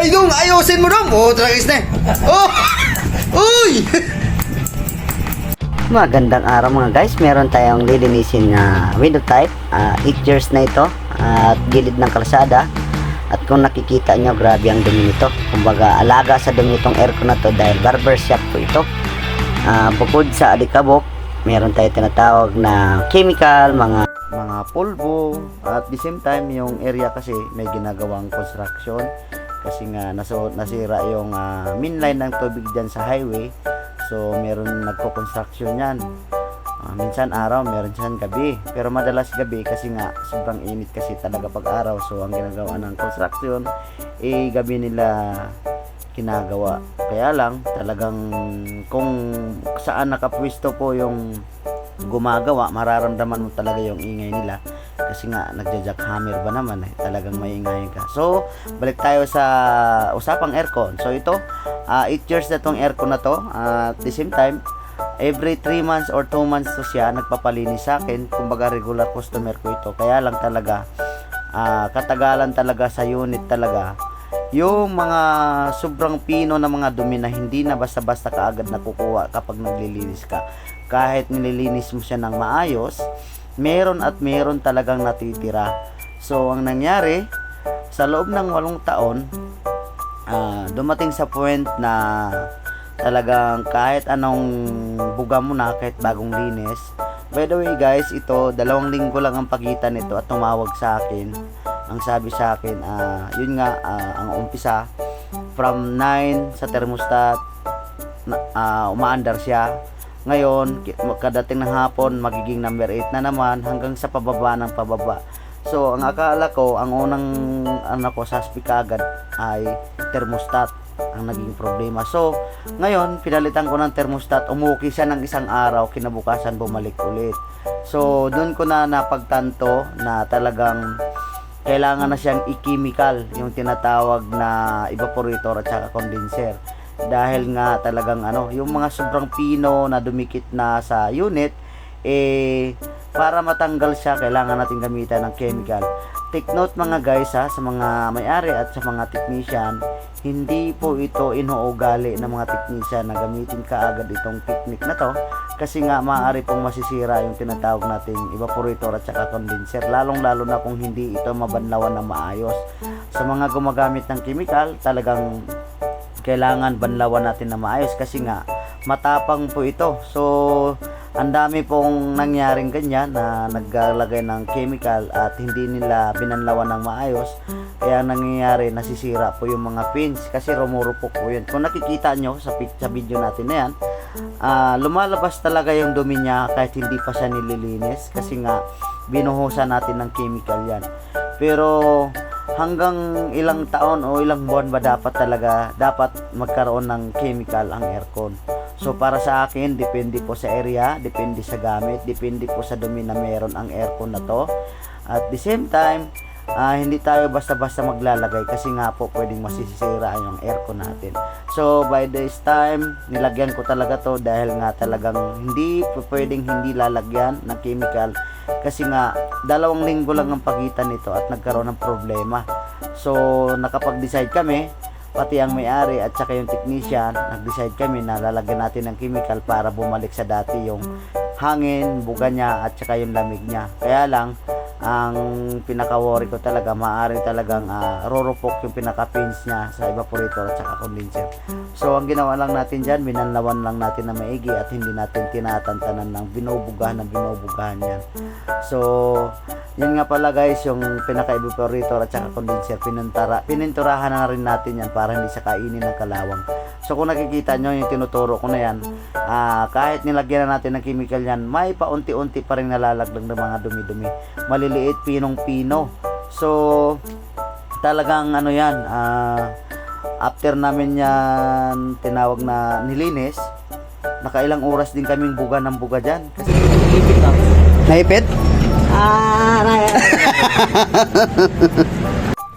Ay, dong, ayusin mo dong. Oh, tragis na. eh. Oh! Uy! Magandang araw mga guys, meron tayong lilinisin na window type, 8 years na ito, at gilid ng kalsada. At kung nakikita nyo, grabe ang dumi nito. Kumbaga, alaga sa dumi itong aircon na to dahil barber shop po ito. Ah, bukod sa alikabok, meron tayo tinatawag na chemical, mga mga pulbo, at the same time yung area kasi may ginagawang construction kasi nga naso, nasira yung ah, main line ng tubig dyan sa highway so meron nagko-construction yan Ah, minsan araw, meron dyan gabi. Pero madalas gabi kasi nga sobrang init kasi talaga pag araw. So ang ginagawa ng construction, eh gabi nila ginagawa. Kaya lang talagang kung saan nakapwisto po yung gumagawa, mararamdaman mo talaga yung ingay nila. Kasi nga nagja-jackhammer ba naman eh, talagang maingay ka. So, balik tayo sa usapang aircon. So ito, 8 years na tong aircon na to. Ah, at the same time, every 3 months or 2 months to siya nagpapalinis sa akin kumbaga regular customer ko ito kaya lang talaga ah, katagalan talaga sa unit talaga yung mga sobrang pino na mga dumi na hindi na basta-basta kaagad nakukuha kapag naglilinis ka kahit nililinis mo siya ng maayos meron at meron talagang natitira. So ang nangyari sa loob ng walong taon ah, dumating sa point na talagang kahit anong buga mo na kahit bagong linis. By the way guys ito dalawang linggo lang ang pagitan nito at tumawag sa akin. Ang sabi sa akin ah, yun nga ah, ang umpisa from 9 sa thermostat ah, umaandar siya ngayon kadating ng hapon magiging number 8 na naman hanggang sa pababa ng pababa so ang akala ko ang unang ano ko suspect agad ay thermostat ang naging problema. So, ngayon, pinalitan ko ng thermostat, umuki siya ng isang araw, kinabukasan bumalik ulit. So, doon ko na napagtanto na talagang kailangan na siyang i-chemical, yung tinatawag na evaporator at saka condenser. Dahil nga talagang ano, yung mga sobrang pino na dumikit na sa unit, eh, para matanggal siya, kailangan natin gamitan ng chemical. Take note mga guys ha, sa mga may-ari at sa mga technician, hindi po ito inuugali ng mga technician na gamitin kaagad itong technique na to kasi nga maaari pong masisira yung tinatawag nating evaporator at saka condenser lalong lalo na kung hindi ito mabanlawan ng maayos sa mga gumagamit ng chemical talagang kailangan banlawan natin na maayos kasi nga matapang po ito. So ang dami pong nangyaring ganyan na naglalagay ng chemical at hindi nila binanlawan ng maayos kaya ang nangyayari nasisira po yung mga pins kasi rumurupok po yun. Kung nakikita nyo sa, sa video natin na yan ah, lumalabas talaga yung dumi niya kahit hindi pa siya nililinis kasi nga binuhusan natin ng chemical yan. Pero hanggang ilang taon o ilang buwan ba dapat talaga dapat magkaroon ng chemical ang aircon So para sa akin, depende po sa area, depende sa gamit, depende po sa dumi na meron ang aircon na to. At the same time, ah, hindi tayo basta-basta maglalagay kasi nga po pwedeng masisira yung aircon natin. So by this time, nilagyan ko talaga to dahil nga talagang hindi pwedeng hindi lalagyan ng chemical kasi nga dalawang linggo lang ang pagitan nito at nagkaroon ng problema. So nakapag-decide kami pati ang may-ari at saka yung technician, nag-decide kami na lalagyan natin ng chemical para bumalik sa dati yung hangin, buga niya at saka yung lamig niya. Kaya lang, ang pinaka-worry ko talaga, maaari talagang uh, rurupok yung pinaka-pins niya sa evaporator at saka condenser. So, ang ginawa lang natin dyan, binanlawan lang natin na maigi at hindi natin tinatantanan ng binubugahan ng binubugahan yan. So, yan nga pala guys, yung pinaka-evaporator at saka condenser, pinuntara, pininturahan na rin natin yan para hindi siya kainin ng kalawang. So kung nakikita nyo yung tinuturo ko na yan, ah, kahit nilagyan na natin ng chemical yan, may paunti-unti pa rin nalalaglag ng mga dumi-dumi. Maliliit, pinong-pino. So, talagang ano yan, ah, after namin yan tinawag na nilinis, nakailang oras din kaming buga ng buga dyan. Kasi Naipit? Ah,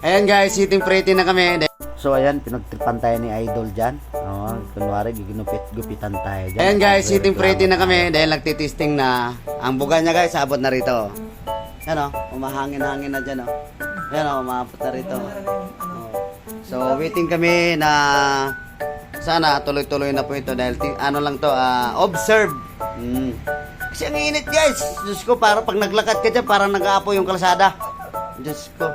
Ayan guys, sitting pretty na kami. So ayan, pinagtripan tayo ni Idol dyan. Oh, kunwari, ginupit, gupitan tayo dyan. Ayan guys, sitting pretty na kami dahil nagtitisting na. Ang buga niya guys, abot na rito. Yan o, umahangin-hangin na dyan o. Yan o, umabot na rito. Oh. So, waiting kami na sana tuloy-tuloy na po ito dahil ano lang to, ah, observe. Mm. Kasi ang init guys. Diyos ko, para pag naglakad ka dyan, parang nag-aapo yung kalsada. Diyos ko.